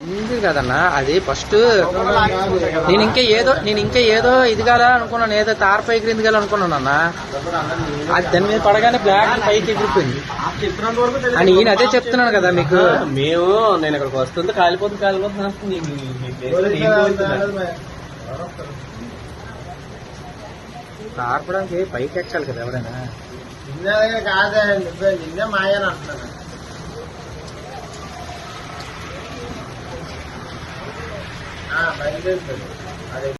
ఉంది కదన్నా అది ఫస్ట్ నేను ఇంకా ఏదో నేను ఇంకా ఏదో ఇది కదా అనుకున్నాను ఏదో తార పైకి రింది అనుకున్నాను అన్న. అది దాని మీద పడగానే బ్లాక్ పైకి ఎగిరిపోయింది. అని ఈయన అదే చెప్తున్నాను కదా మీకు. మేము నేను ఇక్కడికి వస్తుంది కాలిపోతుంది కాలిపోతుంది నేను. తారపడానికి పైకి ఎక్కాలి కదా ఎవరైనా. నిన్నే కాదే నిన్నే మాయని అంటున్నాను. బయలుదేరుతుంది అదే